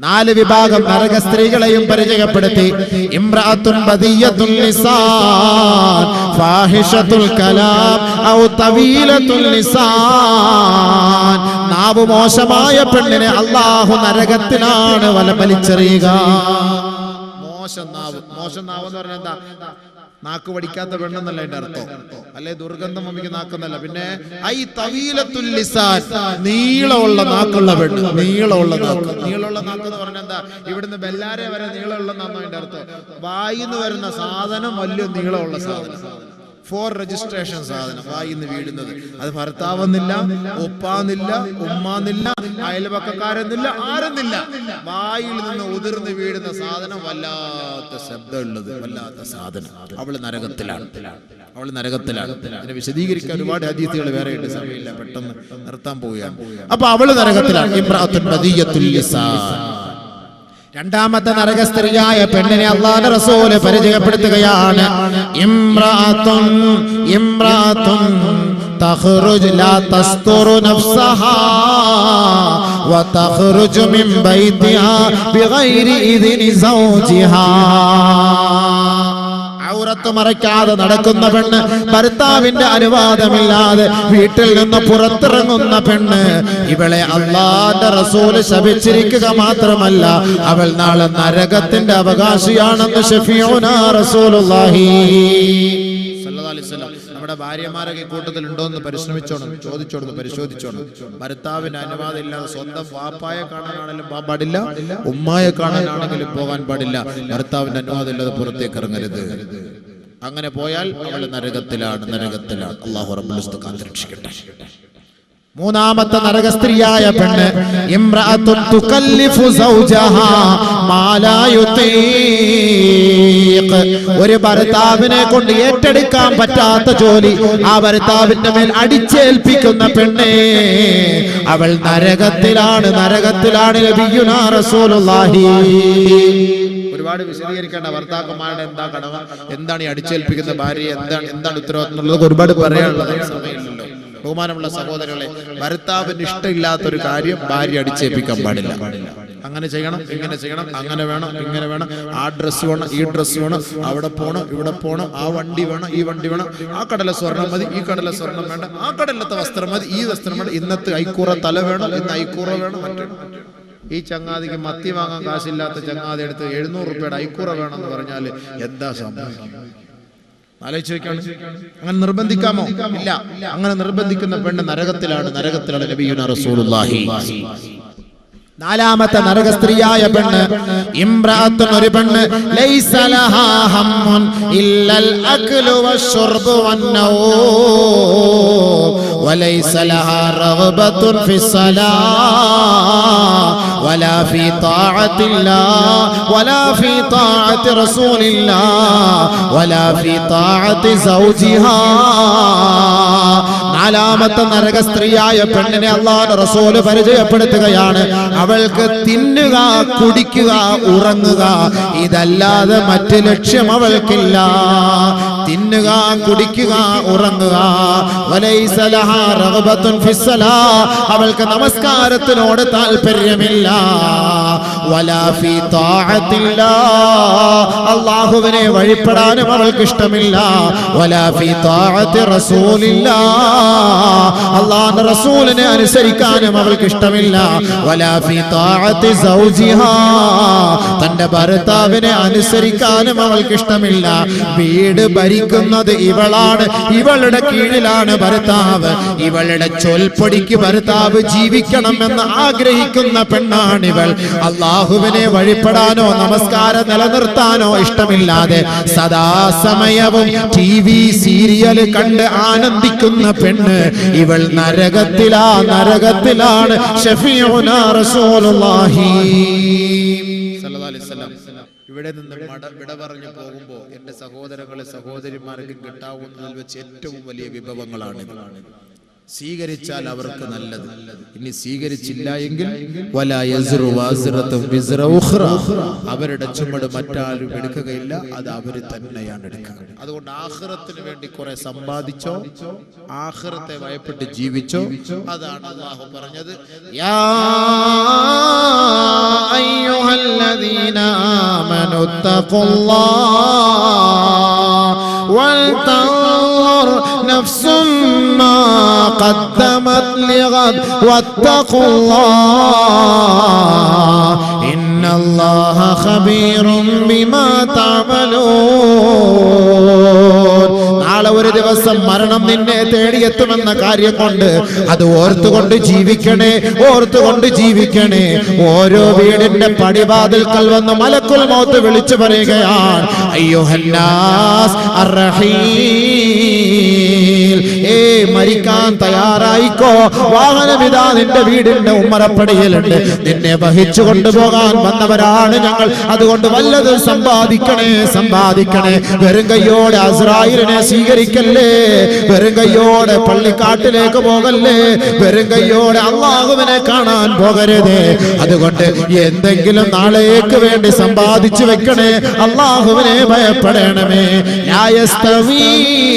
നാല് വിഭാഗം നരക സ്ത്രീകളെയും പരിചയപ്പെടുത്തി. ഇംറാത്തുൻ ബദിയത്തുൽ ലിസാൻ ഫാഹിഷത്തുൽ കലാം ഔ തവീലത്തുൽ ലിസാൻ നാവ് മോശമായ പെണ്ണിനെ അള്ളാഹു നരകത്തിനാണ് വല വലിച്ചെറിയുക മോശം നാവ് മോശം നാവ് എന്ന് പറഞ്ഞാൽ എന്താ? നാക്ക് വടിക്കാത്ത പെണ്ണെന്നല്ല എന്റെ അർത്ഥം. അല്ലെ? ദുർഗന്ധം മമ്മിക്ക് നാക്കെന്നല്ല. പിന്നെ ഐ തവീലത്തുൽ ലിസാൻ. നീളമുള്ള നാക്കുള്ള പെണ്ണ്. നീളമുള്ള നാക്ക്. നീളമുള്ള നാക്ക് എന്ന് പറഞ്ഞാൽ എന്താ? ഇവിടുന്ന് ബെല്ലാരെ വരെ നീളമുള്ള നാന്ന് എന്റെ അർത്ഥം. വായിന്ന് വരുന്ന സാധനം വലിയ നീളമുള്ള സാധനം. ഫോർ രജിസ്ട്രേഷൻ സാധനം. വായിന്ന് വീഴുന്നത്. അത് ഭർത്താവെന്നില്ല ഒപ്പാന്നില്ല ഉമ്മാന്നില്ല അയൽപക്കക്കാരെന്നില്ല ആരെന്നില്ല. വായിൽ നിന്ന് ഉതിർന്ന് വീഴുന്ന സാധനം വല്ലാത്ത ശബ്ദമുള്ളത് വല്ലാത്ത സാധനം. അവൾ നരകത്തിലാണ്. അവൾ നരകത്തിലാണ്. അതിനെ വിശദീകരിക്കാൻ ഒരുപാട് ഹദീസുകൾ വേറെ ഉണ്ട് സമയമില്ല പെട്ടെന്ന് നിർത്താൻ പോവുകയാണ്. അപ്പൊ അവൾ നരകത്തിലാണ്. ലിസാൻ. രണ്ടാമത്തെ നരക സ്ത്രീയായ പെണ്ണിനെ അള്ളാഹുവിന്റെ റസൂല് പരിചയപ്പെടുത്തുകയാണ് ഇമ്രാത്തുൻ ഇമ്രാത്തുൻ تخرج لا تستر نفسها وتخرج من بيتها بغير إذن زوجها ഔറത്ത് മറയ്ക്കാതെ നടക്കുന്ന പെണ്ണ് ഭർത്താവിന്റെ അനുവാദമില്ലാതെ വീട്ടിൽ നിന്ന് പുറത്തിറങ്ങുന്ന പെണ്ണ് ഇവളെ അള്ളാന്റെ റസൂൽ ശപിച്ചിരിക്കുക മാത്രമല്ല അവൾ നാളെ നരകത്തിന്റെ അവകാശിയാണെന്ന് ഷെഫിയോന റസൂലുള്ളാഹി അലൈഹി വസല്ലം. നമ്മുടെ ഭാര്യമാരൊക്കെ കൂട്ടത്തിൽ ഉണ്ടോ എന്ന് പരിശ്രമിച്ചോണം ചോദിച്ചോണം പരിശോധിച്ചോണം. ഭർത്താവിന് അനുവാദം ഇല്ലാതെ സ്വന്തം വാപ്പായെ കാണാനാണെങ്കിലും പോകാൻ പാടില്ല. ഉമ്മായെ കാണാനാണെങ്കിലും പോകാൻ പാടില്ല. ഭർത്താവിന്റെ അനുവാദം ഇല്ലാതെ പുറത്തേക്ക് ഇറങ്ങരുത്. അങ്ങനെ പോയാൽ അവൾ നരകത്തിലാണ് നരകത്തിലാണ്. അള്ളാഹു റബ്ബുൽ കാത്തിരക്ഷിക്കട്ടെ. മൂന്നാമത്തെ നരക സ്ത്രീയായ പെണ്ണ് ഒരു ഭർത്താവിനെ കൊണ്ട് ഏറ്റെടുക്കാൻ പറ്റാത്ത ജോലി ആ ഭർത്താവിന്റെ മേൽ അടിച്ചേൽപ്പിക്കുന്ന പെണ്ണേ അവൾ നരകത്തിലാണ് നരകത്തിലാണ് ഒരുപാട് വിശദീകരിക്കേണ്ട ഭർത്താക്കന്മാരുടെ എന്താ കടവ എന്താണ് ഈ അടിച്ചേൽപ്പിക്കുന്ന ഭാര്യ? എന്താണ് എന്താണ് ഉത്തരവാദിത്തം എന്നുള്ളത് ഒരുപാട് പറയാനുള്ളത് സമയമില്ലല്ലോ ബഹുമാനമുള്ള സഹോദരങ്ങളെ ഭർത്താവിന് ഇഷ്ടമില്ലാത്തൊരു കാര്യം ഭാര്യ അടിച്ചേൽപ്പിക്കാൻ പാടില്ല. അങ്ങനെ ചെയ്യണം ഇങ്ങനെ ചെയ്യണം അങ്ങനെ വേണം ഇങ്ങനെ വേണം. ആ ഡ്രസ്സ് വേണം ഈ ഡ്രസ്സ് വേണം അവിടെ പോണം ഇവിടെ പോണം ആ വണ്ടി വേണം ഈ വണ്ടി വേണം. ആ കടല സ്വർണം മതി ഈ കടല സ്വർണം വേണ്ട. ആ കടലത്തെ വസ്ത്രം മതി ഈ വസ്ത്രം വേണം ഇന്നത്തെ ഐക്കൂറ തല വേണം ഇന്ന് ഐക്കൂറ വേണം മറ്റേ ഈ ചങ്ങാതിക്ക് മത്തി വാങ്ങാൻ കാശില്ലാത്ത ചങ്ങാതി എടുത്ത് എഴുന്നൂറ് റുപ്യയുടെ ഐക്കൂറ എന്ന് പറഞ്ഞാൽ എന്താ സംഭവം ആലോചിച്ച് വെക്കാണ്. അങ്ങനെ നിർബന്ധിക്കാമോ? ഇല്ല. അങ്ങനെ നിർബന്ധിക്കുന്ന പെണ്ണ് നരകത്തിലാണ്. നരകത്തിലാണ് നബിയുന റസൂലുള്ളാഹി. നാലാമത്തെ നരക സ്ത്രീയായ പെണ്ണ് ഇമ്രാത്തുൻ ഒരു പെണ്ണ് ലൈസ ലഹാ ഹമ്മുൻ ഇല്ലൽ അക്ലു വശുർബു വന്നൗം وليس لها رغبة في الصلاة ولا في طاعة الله ولا في طاعة رسول الله ولا في طاعة زوجها നാലാമത്തെ നരക സ്ത്രീയായ പെണ്ണിനെ അള്ളാഹു റസൂൽ പരിചയപ്പെടുത്തുകയാണ് അവൾക്ക് തിന്നുക കുടിക്കുക ഉറങ്ങുക ഇതല്ലാതെ മറ്റ് ലക്ഷ്യം അവൾക്കില്ല തിന്നുക കുടിക്കുക ഉറങ്ങുക. അവൾക്ക് നമസ്കാരത്തിനോട് താല്പര്യമില്ല. അള്ളാഹുവിനെ വഴിപ്പെടാനും അവൾക്ക് ഇഷ്ടമില്ല. അള്ളാഹുവിന്റെ റസൂലിനെ അനുസരിക്കാനും അവൾക്ക് ഇഷ്ടമില്ല തന്റെ ഭർത്താവിനെ അനുസരിക്കാനും അവൾക്ക് ഇഷ്ടമില്ല വീട് ഭരിക്കുന്നത് ഇവളാണ്. ഇവളുടെ കീഴിലാണ് ഭർത്താവ്. ഇവളുടെ ചൊൽപ്പൊടിക്ക് ഭർത്താവ് ജീവിക്കണം എന്ന് ആഗ്രഹിക്കുന്ന പെണ്ണാണിവൾ. അള്ളാഹുവിനെ വഴിപ്പെടാനോ നമസ്കാരം നിലനിർത്താനോ ഇഷ്ടമില്ലാതെ സദാസമയവും ടി വി സീരിയൽ കണ്ട് ആനന്ദിക്കുന്ന പെണ്ണ് ഇവൾ നരകത്തിലാ നരകത്തിലാണ്. ഷഫീഉനാ റസൂലുള്ളാഹി. ഇവിടെ നിന്ന് വിട പറഞ്ഞു പോകുമ്പോ എന്റെ സഹോദരങ്ങളെ സഹോദരിമാർക്ക് കിട്ടാവുന്നതിൽ വെച്ച് ഏറ്റവും വലിയ വിഭവങ്ങളാണ്. സ്വീകരിച്ചാൽ അവർക്ക് നല്ലത്. ഇനി സ്വീകരിച്ചില്ല എങ്കിൽ അവരുടെ ചുമട് മറ്റാരും എടുക്കുകയില്ല. അത് അവർ തന്നെയാണ് എടുക്കുക. അതുകൊണ്ട് ആഹ്റത്തിന് വേണ്ടി കുറെ സമ്പാദിച്ചോ ആഹ്റത്തെ ഭയപ്പെട്ട് ജീവിച്ചോ? അതാണ് അള്ളാഹു പറഞ്ഞത്. യാ അയ്യോ قدمت لغد واتقوا الله إن الله خبير بما تعملون നാളെ ഒരു ദിവസം മരണം നിന്നെ തേടിയെത്തുമെന്ന കാര്യം കൊണ്ട് അത് ഓർത്തുകൊണ്ട് ജീവിക്കണേ ഓർത്തുകൊണ്ട് ജീവിക്കണേ ഓരോ വീടിന്റെ പടിവാതിൽക്കൽ വന്ന് മലക്കുൽ മൗത്ത് വിളിച്ചു പറയുകയാണ് അയ്യോ ഹന്നാസ് ഏ മരിക്കാൻ തയ്യാറായിക്കോ? വാഹനമിതാ നിന്റെ വീടിന്റെ ഉമ്മറപ്പടിയിലുണ്ട്. നിന്നെ വഹിച്ചു കൊണ്ടുപോകാൻ വന്നവരാണ് ഞങ്ങൾ. അതുകൊണ്ട് വല്ലതും സമ്പാദിക്കണേ സമ്പാദിക്കണേ. വെറും കയ്യോടെ അസ്രായിലിനെ സ്വീകരിക്കല്ലേ? വെറും കയ്യോടെ പള്ളിക്കാട്ടിലേക്ക് പോകല്ലേ? വെറും കയ്യോടെ അള്ളാഹുവിനെ കാണാൻ പോകരുതേ. അതുകൊണ്ട് എന്തെങ്കിലും നാളേക്ക് വേണ്ടി സമ്പാദിച്ചു വെക്കണേ. അള്ളാഹുവിനെ ഭയപ്പെടണമേ. ന്യായസ്തവീ യസ്തവീ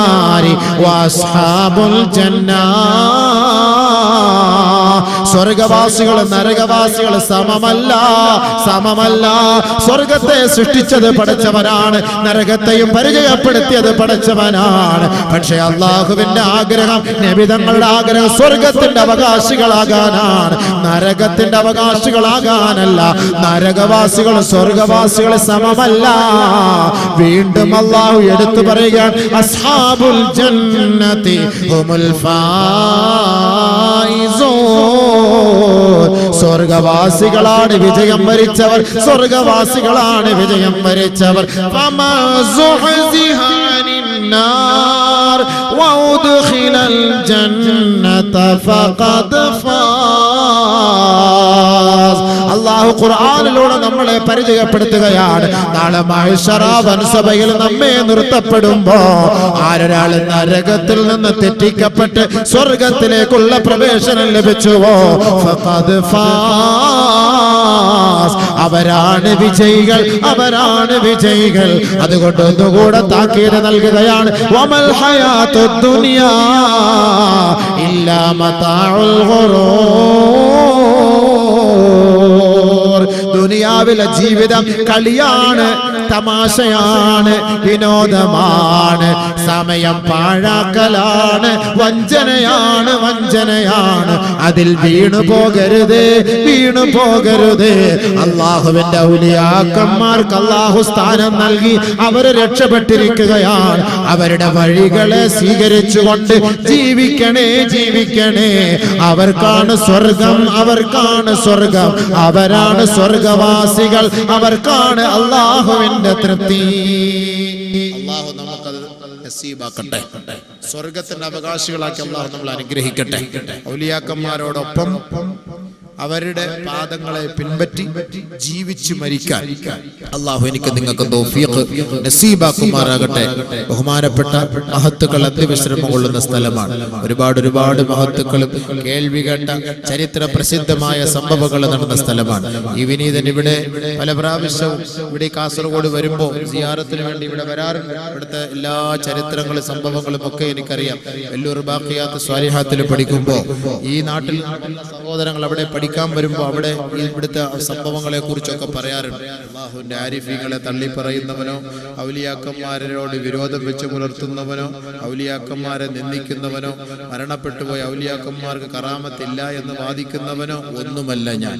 നാരി വഅസ്ഹാബുൽ ജന്നാ. സ്വർഗവാസികൾ നരകവാസികൾ സമമല്ല സമമല്ല. സ്വർഗത്തെ സൃഷ്ടിച്ചത് പഠിച്ചവനാണ് നരകത്തെയും പരിചയപ്പെടുത്തിയത് പഠിച്ചവനാണ് പക്ഷെ അള്ളാഹുവിന്റെ ആഗ്രഹം നബിതങ്ങളുടെ ആഗ്രഹം സ്വർഗത്തിന്റെ അവകാശികളാകാനാണ്. നരകത്തിന്റെ അവകാശികളാകാനല്ല നരകവാസികൾ സ്വർഗവാസികൾ സമമല്ല. വീണ്ടും അള്ളാഹു എടുത്തു പറയുകയാണ് അസ്ഹാബുൽ ജന്നതി ഹുമുൽ ഫായിസൂൻ. സ്വർഗവാസികളാണ് വിജയം വരിച്ചവർ സ്വർഗവാസികളാണ് വിജയം വരിച്ചവർ. ഫമാ സുഹ്സിഹ അനിന്നാർ വഉദ്ഖിലൽ ജന്നത ഫഖദ് فاز അള്ളാഹു ഖുർആാനിലൂടെ നമ്മളെ പരിചയപ്പെടുത്തുകയാണ് നാളെ മഹേശ്വറാവൻ സഭയിൽ നമ്മെ നിർത്തപ്പെടുമ്പോ ആരൊരാൾ നരകത്തിൽ നിന്ന് തെറ്റിക്കപ്പെട്ട് സ്വർഗത്തിലേക്കുള്ള പ്രവേശനം ലഭിച്ചുവോ ഫാസ്. അവരാണ് വിജയികൾ അവരാണ് വിജയികൾ. അതുകൊണ്ട് ഒന്നുകൂടെ താക്കീത് നൽകുകയാണ്. വമൽ ഹയാത്തു ദുനിയാവിലെ ജീവിതം കളിയാണ് തമാശയാണ് വിനോദമാണ് സമയം പാഴാക്കലാണ് വഞ്ചനയാണ് വഞ്ചനയാണ്. അതിൽ വീണു പോകരുത് വീണു പോകരുത്. അള്ളാഹുവിന്റെ ഔലിയാക്കന്മാർക്ക് അള്ളാഹു സ്ഥാനം നൽകി അവർ രക്ഷപ്പെട്ടിരിക്കുകയാണ്. അവരുടെ വഴികളെ സ്വീകരിച്ചുകൊണ്ട് ജീവിക്കണേ ജീവിക്കണേ. അവർക്കാണ് സ്വർഗം അവർക്കാണ് സ്വർഗം. അവരാണ് സ്വർഗവാസികൾ അവർക്കാണ് അള്ളാഹുവിന്റെ തൃപ്തി. അള്ളാഹു നമുക്കത് നസീബാക്കട്ടെ. സ്വർഗത്തിന്റെ അവകാശികളാക്കി അള്ളാഹു നമ്മൾ അനുഗ്രഹിക്കട്ടെ. ഔലിയാക്കന്മാരോടൊപ്പം അവരുടെ പാദങ്ങളെ പിൻപറ്റി ജീവിച്ചു മരിക്കാൻ. അള്ളാഹു എനിക്ക് നിങ്ങൾക്ക് നസീബാക്കുമാറാകട്ടെ. ബഹുമാനപ്പെട്ട മഹത്തുക്കൾ അന്ത്യവിശ്രമം കൊള്ളുന്ന സ്ഥലമാണ്. ഒരുപാട് ഒരുപാട് മഹത്തുക്കളും കേൾവി കേട്ട ചരിത്ര പ്രസിദ്ധമായ സംഭവങ്ങൾ നടന്ന സ്ഥലമാണ്. ഈ വിനീതൻ ഇവിടെ പല പ്രാവശ്യവും ഇവിടെ കാസർഗോഡ് വരുമ്പോൾ സിയാറത്തിന് വേണ്ടി ഇവിടെ വരാറുണ്ട്. ഇവിടുത്തെ എല്ലാ ചരിത്രങ്ങളും സംഭവങ്ങളും ഒക്കെ എനിക്കറിയാം. വെല്ലൂർ ബാക്കിയാത്ത് സ്വാലിഹാത്തിൽ പഠിക്കുമ്പോൾ ഈ നാട്ടിൽ സഹോദരങ്ങൾ അവിടെ പഠിക്കാൻ വരുമ്പോൾ അവിടെ ഇവിടുത്തെ സംഭവങ്ങളെ കുറിച്ചൊക്കെ പറയാറുണ്ട്. അള്ളാഹുവിന്റെ ആരിഫികളെ തള്ളി പറയുന്നവനോ ഔലിയാക്കന്മാരോട് വിരോധം വെച്ച് പുലർത്തുന്നവനോ ഔലിയാക്കന്മാരെ നിന്ദിക്കുന്നവനോ മരണപ്പെട്ടുപോയ ഔലിയാക്കന്മാർക്ക് കറാമത്തില്ല എന്ന് വാദിക്കുന്നവനോ ഒന്നുമല്ല ഞാൻ.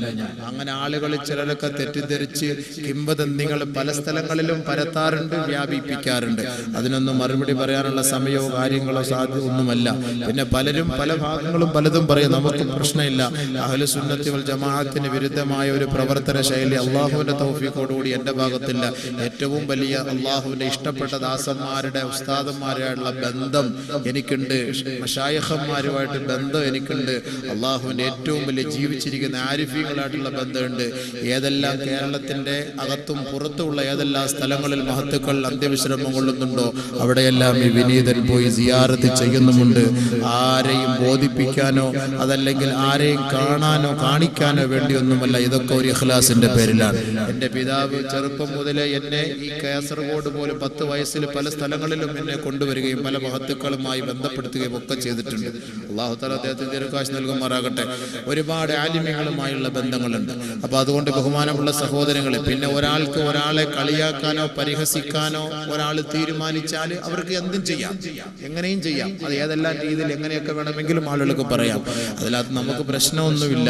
അങ്ങനെ ആളുകൾ ചിലരൊക്കെ തെറ്റിദ്ധരിച്ച് കിംവദന്തികൾ പല സ്ഥലങ്ങളിലും പരത്താറുണ്ട് വ്യാപിപ്പിക്കാറുണ്ട്. അതിനൊന്നും മറുപടി പറയാനുള്ള സമയമോ കാര്യങ്ങളോ സാധ്യത ഒന്നുമല്ല പിന്നെ പലരും പല ഭാഗങ്ങളും പലതും പറയും നമുക്ക് പ്രശ്നമില്ല. അഹ്ലു സുന്നത്തി ജമാഅത്തിന് വിരുദ്ധമായ ഒരു പ്രവർത്തന ശൈലി അള്ളാഹുവിന്റെ തൗഫീഖോടുകൂടി എന്റെ ഭാഗത്തില്ല. ഏറ്റവും വലിയ അള്ളാഹുവിന്റെ ഇഷ്ടപ്പെട്ട ദാസന്മാരുടെ ഉസ്താദന്മാരുമായുള്ള ബന്ധം എനിക്കുണ്ട്. മഷായഹന്മാരുമായിട്ട് ബന്ധം എനിക്കുണ്ട്. അള്ളാഹുവിന്റെ ഏറ്റവും വലിയ ജീവിച്ചിരിക്കുന്ന ആരിഫികളായിട്ടുള്ള ബന്ധമുണ്ട്. ഏതെല്ലാം കേരളത്തിന്റെ അകത്തും പുറത്തുമുള്ള ഏതെല്ലാം സ്ഥലങ്ങളിൽ മഹത്തുക്കൾ അന്ത്യവിശ്രമം കൊള്ളുന്നുണ്ടോ അവിടെയെല്ലാം ഈ വിനീതൻ പോയി സിയാറത്ത് ചെയ്യുന്നുമുണ്ട്. ആരെയും ബോധിപ്പിക്കാനോ അതല്ലെങ്കിൽ ആരെയും കാണാനോ കാണിക്കാനോ വേണ്ടിയൊന്നുമല്ല. ഇതൊക്കെ ഒരു ഇഖ്ലാസിന്റെ പേരിലാണ്. എന്റെ പിതാവ് ചെറുപ്പം മുതലേ എന്നെ ഈ കാസർഗോഡ് പോലും പത്ത് വയസ്സിൽ പല സ്ഥലങ്ങളിലും എന്നെ കൊണ്ടുവരികയും പല മഹത്തുക്കളുമായി ബന്ധപ്പെടുത്തുകയും ഒക്കെ ചെയ്തിട്ടുണ്ട്. അള്ളാഹു താല അദ്ദേഹത്തിന് ദീർഘാശ് നൽകുമാറാകട്ടെ. ഒരുപാട് ആലിമ്യങ്ങളുമായുള്ള ബന്ധങ്ങളുണ്ട്. അപ്പൊ അതുകൊണ്ട് ബഹുമാനമുള്ള സഹോദരങ്ങളെ പിന്നെ ഒരാൾക്ക് ഒരാളെ കളിയാക്കാനോ പരിഹസിക്കാനോ ഒരാൾ തീരുമാനിച്ചാൽ അവർക്ക് എന്തും ചെയ്യാം. എങ്ങനെയും ചെയ്യാം. അത് ഏതെല്ലാം രീതിയിൽ എങ്ങനെയൊക്കെ വേണമെങ്കിലും ആളുകൾക്ക് പറയാം. അതിനകത്ത് നമുക്ക് പ്രശ്നമൊന്നുമില്ല.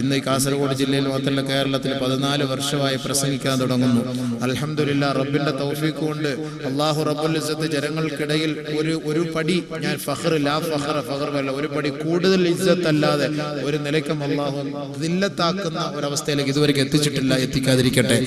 ഇന്ന് കാസർഗോഡ് ജില്ലയിൽ മാത്രമല്ല കേരളത്തിൽ പതിനാല് വർഷമായി പ്രസംഗിക്കാൻ തുടങ്ങുന്നു. അലഹമില്ല റബ്ബിന്റെ തൗഫീഖ് കൊണ്ട് അള്ളാഹു റബ്ബുൽ ഇസ്സത്ത് ജനങ്ങൾക്കിടയിൽ ഒരു ഒരു പടി ഞാൻ ഫഹർ ലാ ഫഹർ ഫഹർ അല്ല ഒരു പടി കൂടുതൽ ഇജ്ജത്ത് അല്ലാതെ ഒരു നിലയ്ക്കും അള്ളാഹു ദില്ലത്താക്കുന്ന ഒരവസ്ഥയിലേക്ക് ഇതുവരെ എത്തിച്ചിട്ടില്ല എത്തിക്കാതിരിക്കട്ടെ.